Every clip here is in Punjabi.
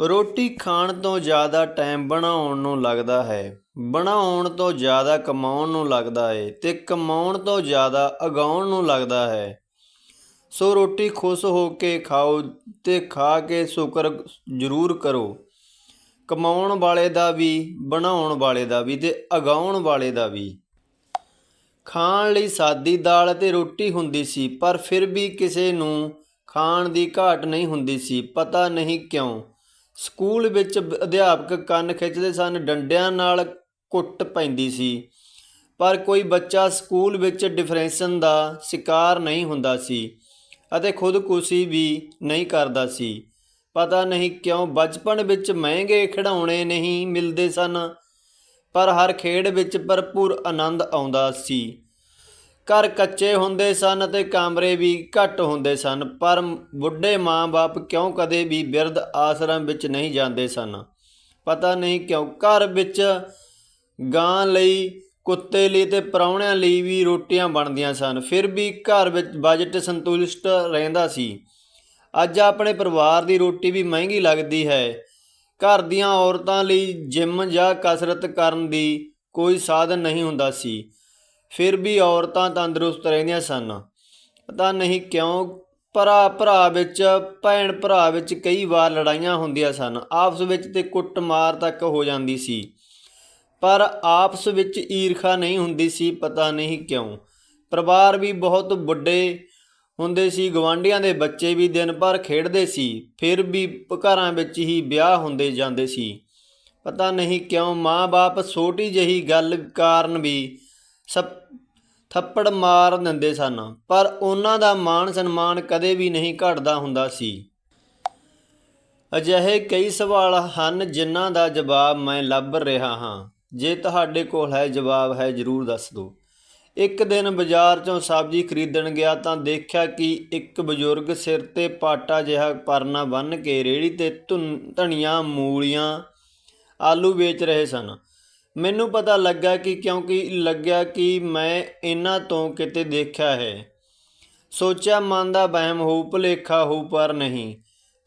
ਰੋਟੀ ਖਾਣ ਤੋਂ ਜ਼ਿਆਦਾ ਟਾਈਮ ਬਣਾਉਣ ਨੂੰ ਲੱਗਦਾ ਹੈ। ਬਣਾਉਣ ਤੋਂ ਜ਼ਿਆਦਾ ਕਮਾਉਣ ਨੂੰ ਲੱਗਦਾ ਹੈ ਤੇ ਕਮਾਉਣ ਤੋਂ ਜ਼ਿਆਦਾ ਉਗਾਉਣ ਨੂੰ ਲੱਗਦਾ ਹੈ। ਸੋ ਰੋਟੀ ਖੁਸ਼ ਹੋ ਕੇ ਖਾਓ ਤੇ ਖਾ ਕੇ ਸ਼ੁਕਰ ਜ਼ਰੂਰ ਕਰੋ। ਕਮਾਉਣ ਵਾਲੇ ਦਾ ਵੀ, ਬਣਾਉਣ ਵਾਲੇ ਦਾ ਵੀ ਤੇ ਅਗਾਉਣ ਵਾਲੇ ਦਾ ਵੀ। ਖਾਣ ਲਈ ਸਾਦੀ ਦਾਲ ਅਤੇ ਰੋਟੀ ਹੁੰਦੀ ਸੀ, ਪਰ ਫਿਰ ਵੀ ਕਿਸੇ ਨੂੰ ਖਾਣ ਦੀ ਘਾਟ ਨਹੀਂ ਹੁੰਦੀ ਸੀ, ਪਤਾ ਨਹੀਂ ਕਿਉਂ। ਸਕੂਲ ਵਿੱਚ ਬ- ਅਧਿਆਪਕ ਕੰਨ ਖਿੱਚਦੇ ਸਨ, ਡੰਡਿਆਂ ਨਾਲ ਕੁੱਟ ਪੈਂਦੀ ਸੀ। ਪਰ ਕੋਈ ਬੱਚਾ ਸਕੂਲ ਵਿੱਚ ਡਿਫਰੈਂਸ਼ਨ ਦਾ ਸ਼ਿਕਾਰ ਨਹੀਂ ਹੁੰਦਾ ਸੀ ਅਤੇ ਖੁਦਕੁਸ਼ੀ ਵੀ ਨਹੀਂ ਕਰਦਾ ਸੀ। ਪਤਾ ਨਹੀਂ ਕਿਉਂ ਬਚਪਨ ਵਿੱਚ ਮਹਿੰਗੇ ਖਿਡੌਣੇ ਨਹੀਂ ਮਿਲਦੇ ਸਨ, ਪਰ ਹਰ ਖੇਡ ਵਿੱਚ ਭਰਪੂਰ ਆਨੰਦ ਆਉਂਦਾ ਸੀ। ਘਰ ਕੱਚੇ ਹੁੰਦੇ ਸਨ ਅਤੇ ਕਮਰੇ ਵੀ ਘੱਟ ਹੁੰਦੇ ਸਨ, ਪਰ ਬੁੱਢੇ ਮਾਂ-ਬਾਪ ਕਿਉਂ ਕਦੇ ਵੀ ਬਿਰਧ ਆਸ਼ਰਮ ਵਿੱਚ ਨਹੀਂ ਜਾਂਦੇ ਸਨ? ਪਤਾ ਨਹੀਂ ਕਿਉਂ, ਘਰ ਵਿੱਚ ਗਾਂ ਲਈ, ਕੁੱਤੇ ਲਈ ਤੇ ਪ੍ਰਾਹੁਣਿਆਂ ਲਈ ਵੀ ਰੋਟੀਆਂ ਬਣਦੀਆਂ ਸਨ। ਫਿਰ ਵੀ ਘਰ ਵਿੱਚ ਬਜਟ ਸੰਤੁਲਿਸ਼ਟ ਰਹਿੰਦਾ ਸੀ। ਅੱਜ ਆਪਣੇ ਪਰਿਵਾਰ ਦੀ ਰੋਟੀ ਵੀ ਮਹਿੰਗੀ ਲੱਗਦੀ ਹੈ। ਘਰ ਦੀਆਂ ਔਰਤਾਂ ਲਈ ਜਿਮ ਜਾਂ ਕਸਰਤ ਕਰਨ ਦੀ ਕੋਈ ਸਾਧਨ ਨਹੀਂ ਹੁੰਦਾ ਸੀ। ਫਿਰ ਵੀ ਔਰਤਾਂ ਤੰਦਰੁਸਤ ਰਹਿੰਦੀਆਂ ਸਨ। ਪਤਾ ਨਹੀਂ ਕਿਉਂ ਭਰਾ ਭਰਾ ਵਿੱਚ, ਭੈਣ ਭਰਾ ਵਿੱਚ ਕਈ ਵਾਰ ਲੜਾਈਆਂ ਹੁੰਦੀਆਂ ਸਨ। ਆਪਸ ਵਿੱਚ ਤੇ ਕੁੱਟਮਾਰ ਤੱਕ ਹੋ ਜਾਂਦੀ ਸੀ। ਪਰ ਆਪਸ ਵਿੱਚ ਈਰਖਾ ਨਹੀਂ ਹੁੰਦੀ ਸੀ, ਪਤਾ ਨਹੀਂ ਕਿਉਂ। ਪਰਿਵਾਰ ਵੀ ਬਹੁਤ ਵੱਡੇ ਹੁੰਦੇ ਸੀ ਗਵਾਂਢੀਆਂ ਦੇ ਬੱਚੇ ਵੀ ਦਿਨ ਭਰ ਖੇਡਦੇ ਸੀ, ਫਿਰ ਵੀ ਘਰਾਂ ਵਿੱਚ ਹੀ ਵਿਆਹ ਹੁੰਦੇ ਜਾਂਦੇ ਸੀ। ਪਤਾ ਨਹੀਂ ਕਿਉਂ ਮਾਂ-ਬਾਪ ਛੋਟੀ ਜਿਹੀ ਗੱਲ ਕਾਰਨ ਵੀ ਸਭ ਥੱਪੜ ਮਾਰ ਦਿੰਦੇ ਸਨ, ਪਰ ਉਹਨਾਂ ਦਾ ਮਾਣ ਸਨਮਾਨ ਕਦੇ ਵੀ ਨਹੀਂ ਘਟਦਾ ਹੁੰਦਾ ਸੀ। ਅਜਿਹੇ ਕਈ ਸਵਾਲ ਹਨ ਜਿਨ੍ਹਾਂ ਦਾ ਜਵਾਬ ਮੈਂ ਲੱਭ ਰਿਹਾ ਹਾਂ। ਜੇ ਤੁਹਾਡੇ ਕੋਲ ਹੈ ਜਵਾਬ ਹੈ, ਜਰੂਰ ਦੱਸ ਦਿਓ। ਇੱਕ ਦਿਨ ਬਾਜ਼ਾਰ ਚੋਂ ਸਬਜ਼ੀ ਖਰੀਦਣ ਗਿਆ ਤਾਂ ਦੇਖਿਆ ਕਿ ਇੱਕ ਬਜ਼ੁਰਗ ਸਿਰ ਤੇ ਪਾਟਾ ਜਿਹਾ ਪਰਨਾ ਬੰਨ੍ਹ ਕੇ ਰੇੜੀ ਤੇ ਧੁਨ- ਧਨੀਆ, ਮੂਲੀਆਂ, ਆਲੂ ਵੇਚ ਰਹੇ ਸਨ। ਮੈਨੂੰ ਪਤਾ ਲੱਗਾ ਕਿ ਕਿਉਂਕਿ ਲੱਗਿਆ ਕਿ ਮੈਂ ਇਹਨਾਂ ਤੋਂ ਕਿਤੇ ਦੇਖਿਆ ਹੈ। ਸੋਚਿਆ ਮਨ ਦਾ ਵਹਿਮ ਹੋ ਭੁਲੇਖਾ ਹੋਊ, ਪਰ ਨਹੀਂ।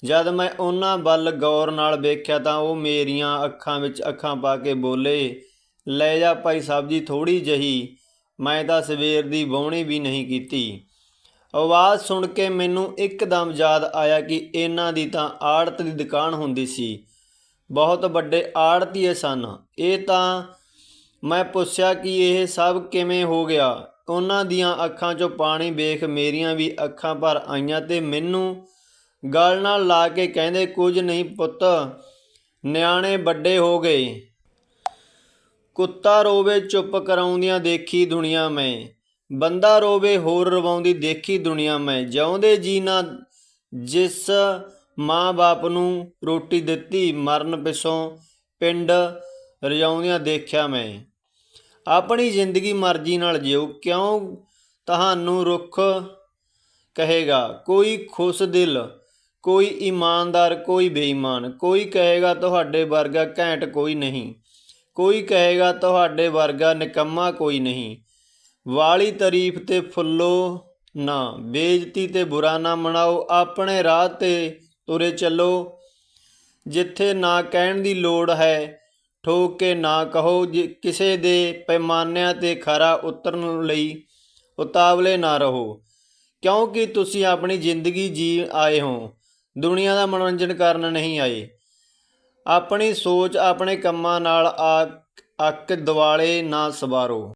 ਜਦ ਮੈਂ ਉਹਨਾਂ ਵੱਲ ਗੌਰ ਨਾਲ ਵੇਖਿਆ ਤਾਂ ਉਹ ਮੇਰੀਆਂ ਅੱਖਾਂ ਵਿੱਚ ਅੱਖਾਂ ਪਾ ਕੇ ਬੋਲੇ, ਲੈ ਜਾ ਭਾਈ ਸਬਜ਼ੀ ਥੋੜੀ ਜਹੀ। ਮੈਂ ਤਾਂ ਸਵੇਰ ਦੀ ਵਾਹੁਣੀ ਵੀ ਨਹੀਂ ਕੀਤੀ। ਆਵਾਜ਼ ਸੁਣ ਕੇ ਮੈਨੂੰ ਇੱਕਦਮ ਯਾਦ ਆਇਆ ਕਿ ਇਹਨਾਂ ਦੀ ਤਾਂ ਆੜਤ ਦੀ ਦੁਕਾਨ ਹੁੰਦੀ ਸੀ। ਬਹੁਤ ਵੱਡੇ ਆੜਤੀਏ ਸਨ। ਇਹ ਤਾਂ ਮੈਂ ਪੁੱਛਿਆ ਕਿ ਇਹ ਸਭ ਕਿਵੇਂ ਹੋ ਗਿਆ? ਉਹਨਾਂ ਦੀਆਂ ਅੱਖਾਂ 'ਚੋਂ ਪਾਣੀ ਵੇਖ ਮੇਰੀਆਂ ਵੀ ਅੱਖਾਂ ਭਰ ਆਈਆਂ ਤੇ ਮੈਨੂੰ ਗਲ ਨਾਲ ਲਾ ਕੇ ਕਹਿੰਦੇ, ਕੁਝ ਨਹੀਂ ਪੁੱਤ, ਨਿਆਣੇ ਵੱਡੇ ਹੋ ਗਏ। ਕੁੱਤਾ ਰੋਵੇ ਚੁੱਪ ਕਰਾਉਂਦੀਆਂ ਦੇਖੀ ਦੁਨੀਆ ਮੈਂ। ਬੰਦਾ ਰੋਵੇ ਹੋਰ ਰਵਾਉਂਦੀ ਦੇਖੀ ਦੁਨੀਆ ਮੈਂ। ਜਿਉਂਦੇ ਜੀ ਨਾ ਜਿਸ ਮਾਂ-ਬਾਪ ਨੂੰ ਰੋਟੀ ਦਿੱਤੀ, ਮਰਨ ਪਿਛੋਂ ਪਿੰਡ ਰਜਾਉਂਦਿਆਂ ਦੇਖਿਆ ਮੈਂ। ਆਪਣੀ ਜ਼ਿੰਦਗੀ ਮਰਜ਼ੀ ਨਾਲ ਜਿਓ ਕਿਉਂ ਤੁਹਾਨੂੰ ਰੁੱਖ ਕਹੇਗਾ? ਕੋਈ ਖੁਸ਼ ਦਿਲ, ਕੋਈ ਇਮਾਨਦਾਰ, ਕੋਈ ਬੇਈਮਾਨ, ਕੋਈ ਕਹੇਗਾ ਤੁਹਾਡੇ ਵਰਗਾ ਘੈਂਟ ਕੋਈ ਨਹੀਂ, ਕੋਈ ਕਹੇਗਾ ਤੁਹਾਡੇ ਵਰਗਾ ਨਿਕੰਮਾ ਕੋਈ ਨਹੀਂ। ਵਾਲੀ ਤਾਰੀਫ ਤੇ ਫੁੱਲੋ ਨਾ, ਬੇਇੱਜ਼ਤੀ ਤੇ ਬੁਰਾ ਨਾ ਮਨਾਓ, ਆਪਣੇ ਰਾਹ ਤੇ ਤੁਰੇ ਚੱਲੋ। ਜਿੱਥੇ ਨਾ ਕਹਿਣ ਦੀ ਲੋੜ ਹੈ, ਠੋਕ ਕੇ ਨਾ ਕਹੋ ਜੇ ਕਿਸੇ ਦੇ ਪੈਮਾਨਿਆਂ ਤੇ ਖਰਾ ਉਤਰਨ ਲਈ ਉਤਾਵਲੇ ਨਾ ਰਹੋ। ਕਿਉਂਕਿ ਤੁਸੀਂ ਆਪਣੀ ਜ਼ਿੰਦਗੀ ਜੀ ਆਏ ਹੋ। ਦੁਨੀਆ ਦਾ ਮਨੋਰੰਜਨ ਕਰਨ ਨਹੀਂ ਆਏ। ਆਪਣੀ ਸੋਚ ਆਪਣੇ ਕੰਮਾਂ ਨਾਲ ਆਕ, ਅੱਕ ਦਿਵਾਲੇ ਨਾ ਸਵਾਰੋ।